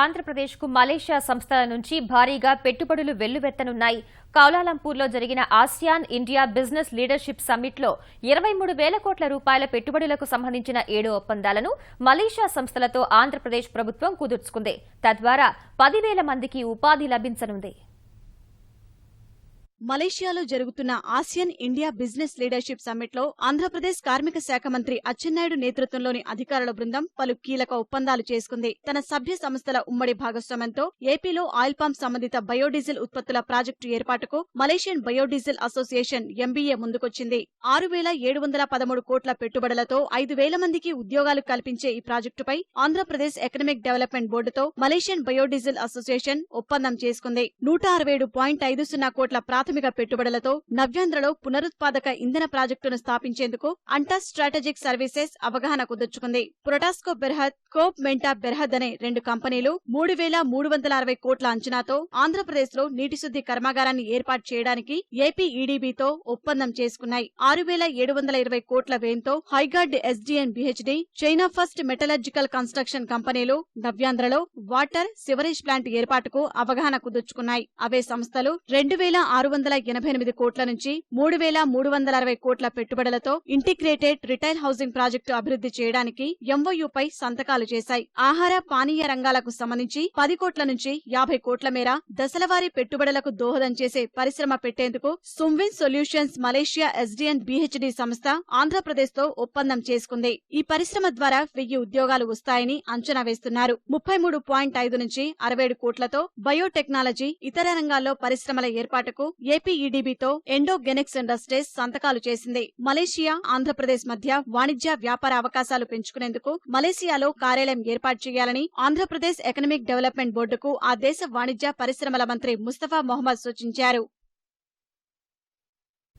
ఆంధ్రప్రదేశ్కు మలేషియా సంస్థల నుంచి భారీగా పెట్టుబడులు వెల్లువెత్తనున్నాయి. కౌలాలంపూర్లో జరిగిన ఆసియాన్ ఇండియా బిజినెస్ లీడర్షిప్ సమ్మిట్లో ఇరవై మూడు వేల కోట్ల రూపాయల పెట్టుబడులకు సంబంధించిన ఏడు ఒప్పందాలను మలేషియా సంస్థలతో ఆంధ్రప్రదేశ్ ప్రభుత్వం కుదుర్చుకుంది. తద్వారా పదివేల మందికి ఉపాధి లభించనుంది. మలేషియాలో జరుగుతున్న ఆసియన్ ఇండియా బిజినెస్ లీడర్షిప్ సమ్మిట్లో ఆంధ్రప్రదేశ్ కార్మిక శాఖ మంత్రి అచ్చెన్నాయుడు నేతృత్వంలోని అధికారుల బృందం పలు కీలక ఒప్పందాలు చేసుకుంది. తన సభ్య సంస్థల ఉమ్మడి భాగస్వామ్యంతో ఏపీలో ఆయిల్ పంప్ సంబంధిత బయోడీజిల్ ఉత్పత్తుల ప్రాజెక్టు ఏర్పాటుకు మలేషియన్ బయోడీజిల్ అసోసియేషన్ ఎంబీఏ ముందుకొచ్చింది. ఆరు వేల ఏడు వందల పదమూడు కోట్ల పెట్టుబడులతో ఐదు వేల మందికి ఉద్యోగాలు కల్పించే ఈ ప్రాజెక్టుపై ఆంధ్రప్రదేశ్ ఎకనమిక్ డెవలప్మెంట్ బోర్డుతో మలేషియన్ బయోడీజిల్ అసోసియేషన్ ఒప్పందం చేసుకుంది. నూట అరవై ఏడు పాయింట్ ఐదు సున్నా కోట్ల ప్రాథమిక పెట్టుబడులతో నవ్యాంధ్రలో పునరుత్పాదక ఇంధన ప్రాజెక్టును స్థాపించేందుకు అంటాస్ స్ట్రాటజిక్ సర్వీసెస్ అవగాహన కుదుర్చుకుంది. ప్రొటాస్కో బెర్హద్ కోప్ మెంటా బెర్హద్ అనే రెండు కంపెనీలు మూడు వేల మూడు వందల అరవై కోట్ల అంచనాతో ఆంధ్రప్రదేశ్లో నీటి శుద్ధి కర్మాగారాన్ని ఏర్పాటు చేయడానికి ఏపీ ఈడీబీతో ఒప్పందం చేసుకున్నాయి. ఆరు వేల ఏడు వందల ఇరవై కోట్ల వ్యయంతో హైగార్డ్ SDN BHD China first metallurgical construction కంపెనీలు నవ్యాంధ్రలో వాటర్ సివరేజ్ ప్లాంట్ ఏర్పాటుకు అవగాహన కుదుర్చుకున్నాయి. అవే సంస్థలు రెండు వేల ఆరు వందల వందల ఎనభై ఎనిమిది కోట్ల నుంచి మూడు వేల మూడు వందల అరవై కోట్ల పెట్టుబడులతో ఇంటిగ్రేటెడ్ రిటైల్ హౌసింగ్ ప్రాజెక్టు అభివృద్ధి చేయడానికి ఎంఓయూపై సంతకాలు చేశాయి. ఆహార పానీయ రంగాలకు సంబంధించి పది కోట్ల నుంచి యాభై కోట్ల మేర దశలవారీ పెట్టుబడులకు దోహదం చేసే పరిశ్రమ పెట్టేందుకు సుమ్విన్ సొల్యూషన్స్ మలేషియా ఎస్డీఎన్ బిహెచ్డి సంస్థ ఆంధ్రప్రదేశ్తో ఒప్పందం చేసుకుంది. ఈ పరిశ్రమ ద్వారా వెయ్యి ఉద్యోగాలు వస్తాయని అంచనా వేస్తున్నారు. ముప్పై మూడు పాయింట్ ఐదు నుంచి అరవై ఏడు కోట్లతో బయోటెక్నాలజీ ఇతర రంగాల్లో పరిశ్రమల ఏర్పాటుకు ఏపీఈడీబీతో ఈడీబీతో ఎండోగెనిక్స్ ఇండస్ట్రీస్ సంతకాలు చేసింది. మలేషియా ఆంధ్రప్రదేశ్ మధ్య వాణిజ్య వ్యాపార అవకాశాలు పెంచుకునేందుకు మలేషియాలో కార్యాలయం ఏర్పాటు చేయాలని ఆంధ్రప్రదేశ్ ఎకనమిక్ డెవలప్మెంట్ బోర్డుకు ఆ దేశ వాణిజ్య పరిశ్రమల మంత్రి ముస్తఫా మొహమ్మద్ సూచించారు.